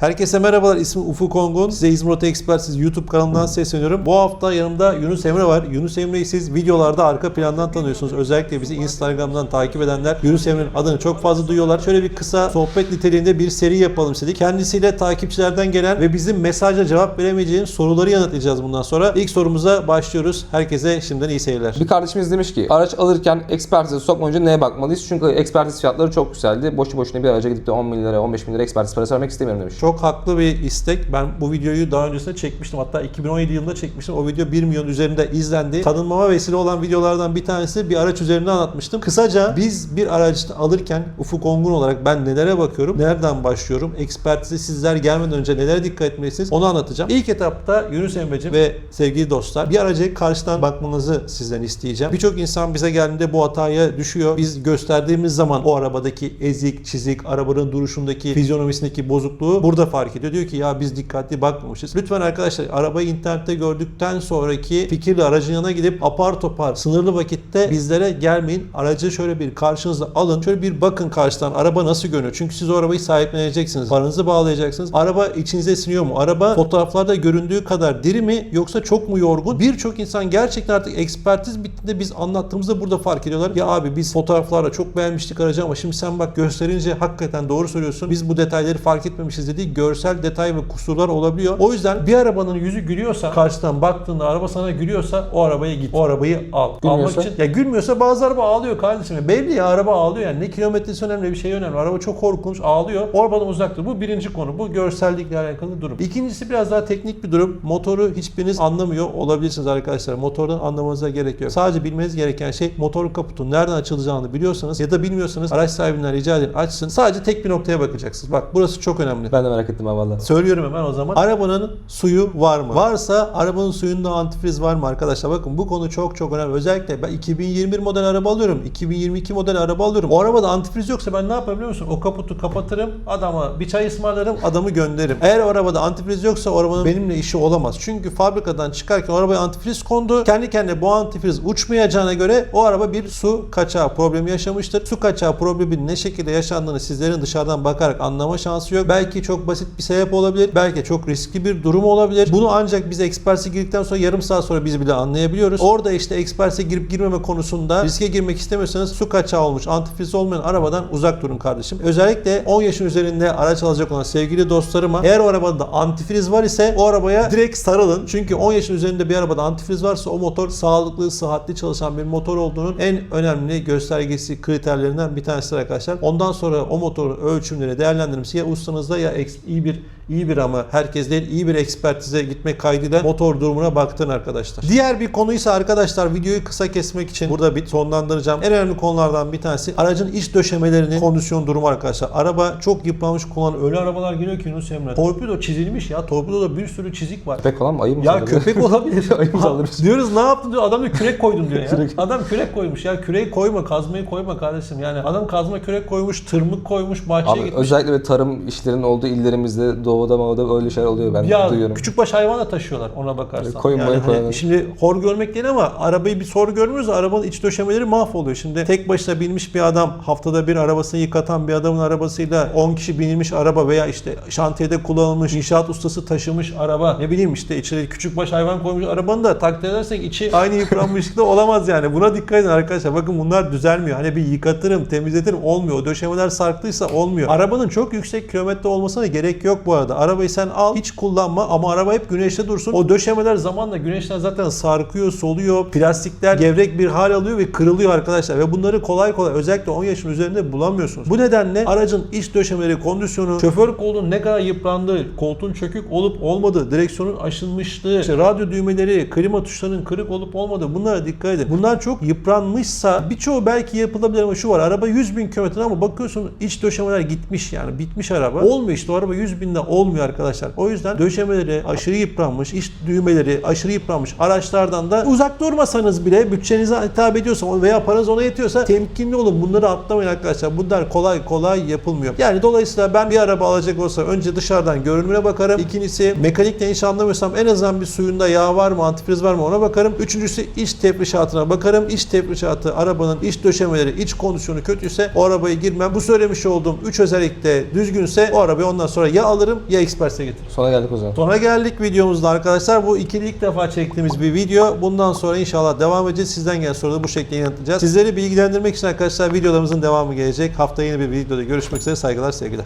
Herkese merhabalar. İsmim Ufuk Ongun. Size İzmir Oto Expertsiz YouTube kanalından sesleniyorum. Bu hafta yanımda Yunus Emre var. Yunus Emre'yi siz videolarda arka plandan tanıyorsunuz. Özellikle bizi Instagram'dan takip edenler Yunus Emre'nin adını çok fazla duyuyorlar. Şöyle bir kısa sohbet niteliğinde bir seri yapalım istedik. Kendisiyle takipçilerden gelen ve bizim mesajla cevap veremeyeceğin soruları yanıtlayacağız bundan sonra. İlk sorumuza başlıyoruz. Herkese şimdiden iyi seyirler. Bir kardeşimiz demiş ki araç alırken ekspertize sokmadan önce neye bakmalıyız? Çünkü ekspertiz fiyatları çok yükseldi. Boşu boşuna bir araca gidip de 10 bin lira 15 bin lira ekspertiz parası vermek istemiyorum demiş. Çok haklı bir istek. Ben bu videoyu daha öncesinde çekmiştim. Hatta 2017 yılında çekmiştim. O video 1 milyon üzerinde izlendi. Tanınmama vesile olan videolardan bir tanesi bir araç üzerinde anlatmıştım. Kısaca biz bir araç alırken Ufuk Ongun olarak ben nelere bakıyorum? Nereden başlıyorum? Ekspertize sizler gelmeden önce nelere dikkat etmelisiniz? Onu anlatacağım. İlk etapta Yunus Emre'cim ve sevgili dostlar bir araca karşıdan bakmanızı sizden isteyeceğim. Birçok insan bize geldiğinde bu hataya düşüyor. Biz gösterdiğimiz zaman o arabadaki ezik, çizik, arabanın duruşundaki, fizyonomisindeki bozukluğu burada fark ediyor. Diyor ki ya biz dikkatli bakmamışız. Lütfen arkadaşlar arabayı internette gördükten sonraki fikirle aracın yanına gidip apar topar sınırlı vakitte bizlere gelmeyin. Aracı şöyle bir karşınıza alın. Şöyle bir bakın karşıdan araba nasıl görünüyor. Çünkü siz o arabayı sahipleneceksiniz. Paranızı bağlayacaksınız. Araba içinize siniyor mu? Araba fotoğraflarda göründüğü kadar diri mi yoksa çok mu yorgun? Birçok insan gerçekten artık ekspertiz bittiğinde biz anlattığımızda burada fark ediyorlar. Ya abi biz fotoğraflarda çok beğenmiştik aracı ama şimdi sen bak gösterince hakikaten doğru söylüyorsun. Biz bu detayları fark etmemişiz dediği görsel detay ve kusurlar olabiliyor. O yüzden bir arabanın yüzü gülüyorsa karşıdan baktığında araba sana gülüyorsa o arabaya git. O arabayı al. Gülmüyorsa? Almak için ya gülmüyorsa bazı araba ağlıyor kardeşim. Ya Belli ya araba ağlıyor yani. Ne kilometresi önemli bir şey önemli. Araba çok korkunç ağlıyor. O arabadan uzak dur. Bu birinci konu. Bu görsellikle alakalı durum. İkincisi biraz daha teknik bir durum. Motoru hiçbiriniz anlamıyor olabilirsiniz arkadaşlar. Motordan anlamanıza gerek yok. Sadece bilmeniz gereken şey motor kaputun nereden açılacağını biliyorsanız ya da bilmiyorsanız araç sahibinden rica edin açsın. Sadece tek bir noktaya bakacaksınız. Bak burası çok önemli. Ben de merak ettim ha valla. Söylüyorum hemen o zaman. Arabanın suyu var mı? Varsa arabanın suyunda antifriz var mı arkadaşlar? Bakın bu konu çok çok önemli. Özellikle ben 2021 model araba alıyorum. 2022 model araba alıyorum. O arabada antifriz yoksa ben ne yaparım biliyor musun? O kaputu kapatırım. Adama bir çay ısmarlarım. Adamı gönderirim. Eğer o arabada antifriz yoksa o arabanın benimle işi olamaz. Çünkü fabrikadan çıkarken arabaya antifriz kondu. Kendi kendine bu antifriz uçmayacağına göre o araba bir su kaçağı problemi yaşamıştır. Su kaçağı probleminin ne şekilde yaşandığını sizlerin dışarıdan bakarak anlama şansı yok. Belki çok basit bir sebep olabilir. Belki çok riskli bir durum olabilir. Bunu ancak biz eksperse girdikten sonra yarım saat sonra biz bile anlayabiliyoruz. Orada işte eksperse girip girmeme konusunda riske girmek istemiyorsanız su kaçağı olmuş antifriz olmayan arabadan uzak durun kardeşim. Özellikle 10 yaşın üzerinde araç alacak olan sevgili dostlarıma eğer o arabada antifriz var ise o arabaya direkt sarılın. Çünkü 10 yaşın üzerinde bir arabada antifriz varsa o motor sağlıklı, sıhhatli çalışan bir motor olduğunun en önemli göstergesi kriterlerinden bir tanesidir arkadaşlar. Ondan sonra o motorun ölçümleri değerlendirmesi ya ustanızda ya eks- iyi bir iyi bir ama herkes değil iyi bir ekspertize gitmek kaydıyla motor durumuna baktın arkadaşlar. Diğer bir konuysa arkadaşlar videoyu kısa kesmek için burada bir sonlandıracağım. En önemli konulardan bir tanesi aracın iç döşemelerinin kondisyon durumu arkadaşlar. Araba çok yıpranmış kullanılan öyle arabalar geliyor ki Yunus Emre. Torpido çizilmiş ya. Torpidoda bir sürü çizik var. Köpek falan mı? Ayı mı Ya saldırıyor? köpek olabilir. Ayı mı saldırıyor? Diyoruz ne yaptın diyor. Adam diyor kürek koydum diyor ya. Kürek. Adam kürek koymuş ya. Küreği koyma, kazmayı koyma kardeşim. Yani adam kazma kürek koymuş, tırmık koymuş, bahçeye Abi gitmiş. özellikle böyle tarım işlerinin olduğu illerimizde doğuda mağda öyle şeyler oluyor ben Ya duyuyorum. küçükbaş hayvan da taşıyorlar ona bakarsan. Koyun yani hani koyalım. şimdi hor görmek değil ama arabayı bir hor görmüyoruz da arabanın iç döşemeleri mahvoluyor. Şimdi tek başına binmiş bir adam haftada bir arabasını yıkatan bir adamın arabasıyla 10 kişi binilmiş araba veya işte şantiyede kullanılmış inşaat ustası taşımış araba ne bileyim işte içine küçükbaş hayvan koymuş arabanın da takdir edersek içi aynı yıpranmışlıkta olamaz yani. Buna dikkat edin arkadaşlar. Bakın bunlar düzelmiyor. Hani bir yıkatırım, temizletirim olmuyor. O döşemeler sarktıysa olmuyor. Arabanın çok yüksek kilometre olmasına gerek yok bu arada. Arabayı sen al hiç kullanma ama araba hep güneşte dursun. O döşemeler zamanla güneşten zaten sarkıyor, soluyor. Plastikler gevrek bir hal alıyor ve kırılıyor arkadaşlar. Ve bunları kolay kolay özellikle 10 yaşın üzerinde bulamıyorsunuz. Bu nedenle aracın iç döşemeleri, kondisyonu, şoför koltuğunun ne kadar yıprandığı, koltuğun çökük olup olmadığı, direksiyonun aşınmışlığı, işte radyo düğmeleri, klima tuşlarının kırık olup olmadığı bunlara dikkat edin. Bunlar çok yıpranmışsa birçoğu belki yapılabilir ama şu var araba 100 bin kilometre ama bakıyorsun iç döşemeler gitmiş yani bitmiş araba. Olmuyor işte o araba 100 binde olmuyor arkadaşlar. O yüzden döşemeleri aşırı yıpranmış, iç düğmeleri aşırı yıpranmış araçlardan da uzak durmasanız bile bütçenize hitap ediyorsa veya paranız ona yetiyorsa temkinli olun. Bunları atlamayın arkadaşlar. Bunlar kolay kolay yapılmıyor. Yani dolayısıyla ben bir araba alacak olsam önce dışarıdan görünümüne bakarım. İkincisi mekanikle hiç anlamıyorsam en azından bir suyunda yağ var mı, antifriz var mı ona bakarım. Üçüncüsü iç tefrişatına bakarım. İç tefrişatı arabanın iç döşemeleri, iç kondisyonu kötüyse o arabaya girmem. Bu söylemiş olduğum 3 özellikle düzgünse o arabayı ondan sonra ya alırım ya Expert'e getir. Sona geldik o zaman. Sona geldik videomuzda arkadaşlar. Bu ikili ilk defa çektiğimiz bir video. Bundan sonra inşallah devam edeceğiz. Sizden gelen soruları bu şekilde yanıtlayacağız. Sizleri bilgilendirmek için arkadaşlar videolarımızın devamı gelecek. Haftaya yeni bir videoda görüşmek üzere. Saygılar, sevgiler.